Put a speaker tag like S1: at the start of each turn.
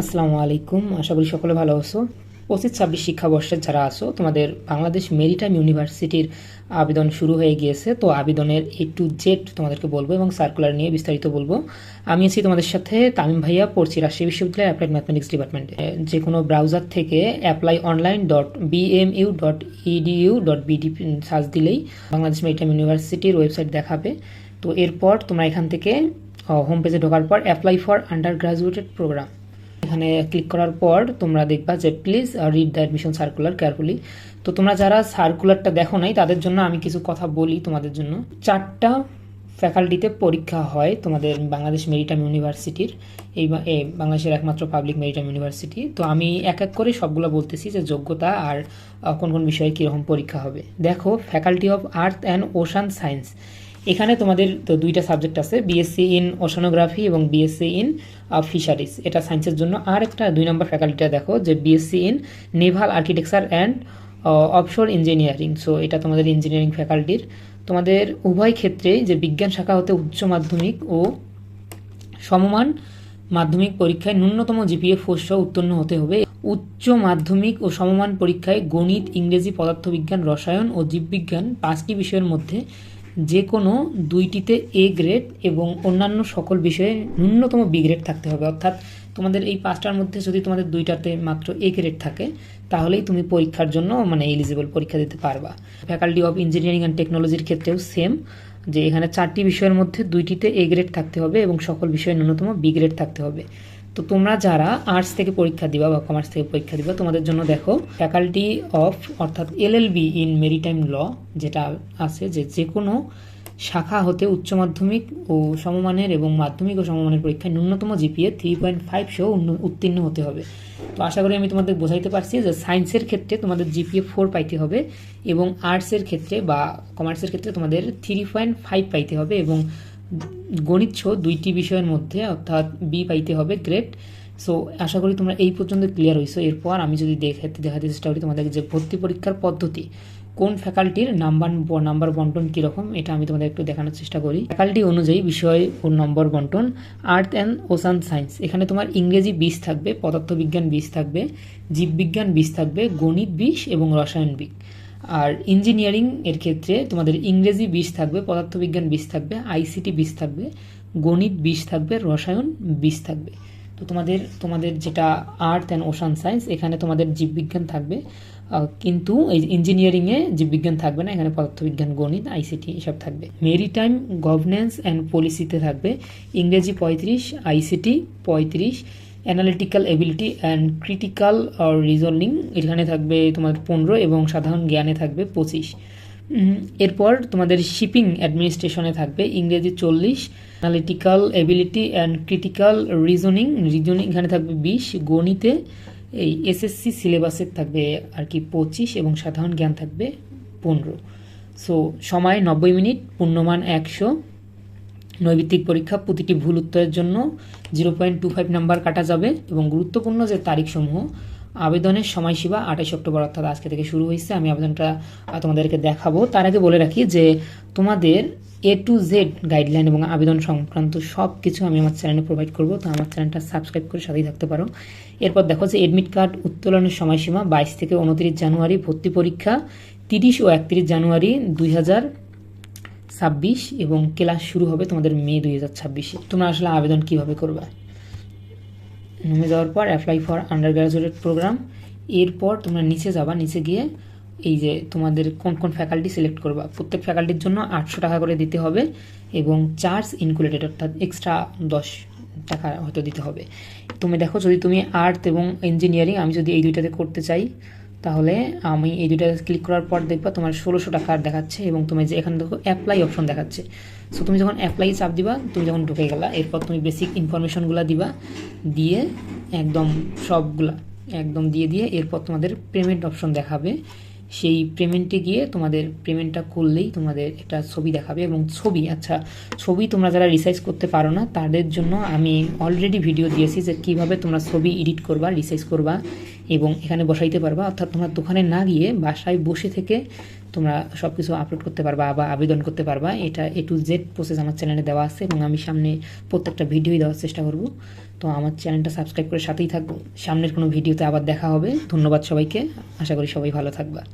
S1: আসসালামু আলাইকুম। আশা করি সকলে ভালো আছো। পঁচিশ ছাব্বিশ শিক্ষাবর্ষের যারা আছো, তোমাদের বাংলাদেশ মেরিটাইম ইউনিভার্সিটির আবেদন শুরু হয়ে গিয়েছে। তো আবেদনের এ টু জেড তোমাদেরকে বলব এবং সার্কুলার নিয়ে বিস্তারিত বলব। আমি আছি তোমাদের সাথে তামিম ভাইয়া, পড়ছি রাজশাহী বিশ্ববিদ্যালয় অ্যাপ্লাইড ম্যাথমেটিক্স ডিপার্টমেন্টে যে কোনো ব্রাউজার থেকে apply online dot BMU dot EDU dot BD search দিলেই বাংলাদেশ মেরিটাইম ইউনিভার্সিটির ওয়েবসাইট দেখাবে। তো এরপর তোমরা এখান থেকে হোম পেজে ঢোকার পর apply for under graduated programme এখানে ক্লিক করার পর তোমরা দেখবা যে please read the admission circular carefully তো তোমরা যারা সার্কুলারটা দেখো নাই, তাদের জন্য আমি কিছু কথা বলি তোমাদের জন্য। চারটা ফ্যাকাল্টিতে পরীক্ষা হয় তোমাদের বাংলাদেশ মেরিটাইম ইউনিভার্সিটির এই বাংলাদেশের একমাত্র পাবলিক মেরিটাইম ইউনিভার্সিটি তো আমি এক এক করে সবগুলো বলতেছি যে যোগ্যতা আর কোন কোন বিষয়ে কীরকম পরীক্ষা হবে। দেখো faculty of earth and ocean science এখানে তোমাদের তো দুইটা সাবজেক্ট আছে বিএসসি ইন ওশানোগ্রাফি এবং বিএসসি ইন ফিশারিজ এটা সায়েন্সের জন্য। আর একটা দুই নম্বর ফ্যাকাল্টিটা দেখো, যে BSc in naval architecture and offshore engineering so এটা তোমাদের ইঞ্জিনিয়ারিং ফ্যাকাল্টির তোমাদের উভয় ক্ষেত্রে যে বিজ্ঞান শাখা হতে উচ্চ মাধ্যমিক ও সমমান মাধ্যমিক পরীক্ষায় ন্যূনতম জিপিএ ফোর সহ উত্তীর্ণ হতে হবে। উচ্চ মাধ্যমিক ও সমমান পরীক্ষায় গণিত, ইংরেজি, পদার্থবিজ্ঞান, রসায়ন ও জীববিজ্ঞান পাঁচটি বিষয়ের মধ্যে যে কোনো দুইটিতে এ গ্রেড এবং অন্যান্য সকল বিষয়ে ন্যূনতম বি গ্রেড থাকতে হবে। অর্থাৎ তোমাদের এই পাঁচটার মধ্যে যদি তোমাদের দুইটাতে মাত্র এ গ্রেড থাকে, তাহলেই তুমি পরীক্ষার জন্য মানে এলিজিবল পরীক্ষা দিতে পারবা। ফ্যাকাল্টি অফ ইঞ্জিনিয়ারিং অ্যান্ড টেকনোলজির ক্ষেত্রেও সেম যে এখানে চারটি বিষয়ের মধ্যে দুইটিতে এ গ্রেড থাকতে হবে এবং সকল বিষয়ে ন্যূনতম বি গ্রেড থাকতে হবে। তো তোমরা যারা আর্টস থেকে পরীক্ষা দিবা বা কমার্স থেকে পরীক্ষা দিবা, তোমাদের জন্য দেখো ফ্যাকাল্টি অফ অর্থাৎ এলএলবি ইন মেরিটাইম ল যেটা আছে যে যে কোনো শাখা হতে উচ্চ মাধ্যমিক ও সমমানের এবং মাধ্যমিক ও সমমানের পরীক্ষায় ন্যূনতম জিপিএ থ্রি পয়েন্ট ফাইভ সহ উত্তীর্ণ হতে হবে। তো আশা করি আমি তোমাদের বোঝাইতে পারছি যে সায়েন্সের ক্ষেত্রে তোমাদের জিপিএ ফোর পাইতে হবে এবং আর্টসের ক্ষেত্রে বা কমার্সের ক্ষেত্রে তোমাদের থ্রি পয়েন্ট ফাইভ পাইতে হবে এবং গণিত দুইটি বিষয়ের মধ্যে, অর্থাৎ বি পাইতে হবে গ্রেড সো আশা করি তোমরা এই পর্যন্ত ক্লিয়ার হয়েছো এরপর আমি যদি দেখাতে দেখাতে চেষ্টা করি তোমাদের যে ভর্তি পরীক্ষার পদ্ধতি, কোন ফ্যাকাল্টির নাম্বার নাম্বার বন্টন কীরকম, এটা আমি তোমাদের একটু দেখানোর চেষ্টা করি। ফ্যাকাল্টি অনুযায়ী বিষয় ও নম্বর বন্টন আর্থ অ্যান্ড ওশান সায়েন্স এখানে তোমার ইংরেজি বিশ থাকবে, পদার্থবিজ্ঞান বিশ থাকবে, জীববিজ্ঞান বিশ থাকবে, গণিত বিশ এবং রসায়ন বিশ আর ইঞ্জিনিয়ারিং এর ক্ষেত্রে তোমাদের ইংরেজি বিশ থাকবে, পদার্থবিজ্ঞান বিশ থাকবে আইসিটি বিশ থাকবে, গণিত বিশ থাকবে, রসায়ন বিশ থাকবে। তো তোমাদের তোমাদের যেটা আর্থ অ্যান্ড ওশান সায়েন্স, এখানে তোমাদের জীববিজ্ঞান থাকবে। কিন্তু এই ইঞ্জিনিয়ারিংয়ে জীববিজ্ঞান থাকবে না, এখানে পদার্থবিজ্ঞান, গণিত আইসিটি এসব থাকবে। মেরিটাইম গভর্নেন্স অ্যান্ড পলিসিতে থাকবে, ইংরেজি পঁয়ত্রিশ আইসিটি পঁয়ত্রিশ analytical ability and critical reasoning এখানে থাকবে তোমার পনেরো এবং সাধারণ জ্ঞানে থাকবে পঁচিশ। এরপর তোমাদের শিপিং অ্যাডমিনিস্ট্রেশনে থাকবে ইংরেজি চল্লিশ analytical ability and critical reasoning reasoning এখানে থাকবে বিশ, গণিতে এই এসএসসি সিলেবাসের থাকবে আর কি পঁচিশ এবং সাধারণ জ্ঞান থাকবে পনেরো। সো সময় নব্বই মিনিট, পূর্ণমান একশো। নৈবিত্তিক পরীক্ষা প্রতিটি ভুল উত্তরের জন্য zero point two five number কাটা যাবে এবং গুরুত্বপূর্ণ যে তারিখসমূহ, আবেদনের সময়সীমা আঠাশ অক্টোবর অর্থাৎ আজকে থেকে শুরু হয়েছে। আমি আবেদনটা তোমাদেরকে দেখাবো। তার আগে বলে রাখি যে তোমাদের এ টু জেড গাইডলাইন এবং আবেদন সংক্রান্ত সব কিছু আমি আমার চ্যানেলে প্রোভাইড করব, তো আমার চ্যানেলটা সাবস্ক্রাইব করে সাথেই থাকতে পারো। এরপর দেখো যে এডমিট কার্ড উত্তোলনের সময়সীমা বাইশ থেকে উনত্রিশ জানুয়ারি ভর্তি পরীক্ষা, তিরিশ ও একত্রিশ জানুয়ারি দুই হাজার ছাব্বিশ এবং ক্লাস শুরু হবে তোমাদের মে দুই হাজার ছাব্বিশে। তোমরা আসলে আবেদন কীভাবে করবে? নেমে যাওয়ার পর apply for under graduate programme এরপর তোমরা নিচে যাবা, নিচে গিয়ে এই যে তোমাদের কোন কোন ফ্যাকাল্টি সিলেক্ট করবা। প্রত্যেক ফ্যাকাল্টির জন্য আটশো টাকা করে দিতে হবে এবং চার্জ ইনকুলেটেড অর্থাৎ এক্সট্রা দশ টাকা হয়তো দিতে হবে। তুমি দেখো যদি তুমি আর্ট এবং ইঞ্জিনিয়ারিং আমি যদি এই দুইটাতে করতে চাই তাহলে আমি এই দুইটাতে ক্লিক করার পর দেখবা তোমার ষোলোশো টাকা দেখাচ্ছে এবং তুমি যে এখানে দেখো অ্যাপ্লাই অপশন দেখাচ্ছে। সো তুমি যখন অ্যাপ্লাই চাপ দিবা, তুমি যখন ঢুকে গেলা, এরপর তুমি বেসিক ইনফরমেশনগুলো দিবা, দিয়ে একদম সবগুলা, একদম দিয়ে দিয়ে এরপর তোমাদের পেমেন্ট অপশন দেখাবে। সেই পেমেন্টে গিয়ে তোমাদের পেমেন্টটা করলেই তোমাদের একটা ছবি দেখাবে এবং ছবি আচ্ছা ছবি তোমরা যারা রিসাইজ করতে পারো না, তাদের জন্য আমি অলরেডি ভিডিও দিয়েছি যে কীভাবে তোমরা ছবি এডিট করবা রিসাইজ করবা। এবং এখানে বসাইতে পারবা, অর্থাৎ তোমরা দোকানে না গিয়ে বাসায় বসে থেকে তোমরা সব কিছু আপলোড করতে পারবা বা আবেদন করতে পারবা। এটা এ টু জেড প্রসেস আমার চ্যানেলে দেওয়া আছে এবং আমি সামনে প্রত্যেকটা ভিডিওই দেওয়ার চেষ্টা করব। তো আমার চ্যানেলটা সাবস্ক্রাইব করে সাথেই থাকব সামনের কোনো ভিডিওতে আবার দেখা হবে। ধন্যবাদ সবাইকে। আশা করি সবাই ভালো থাকবা।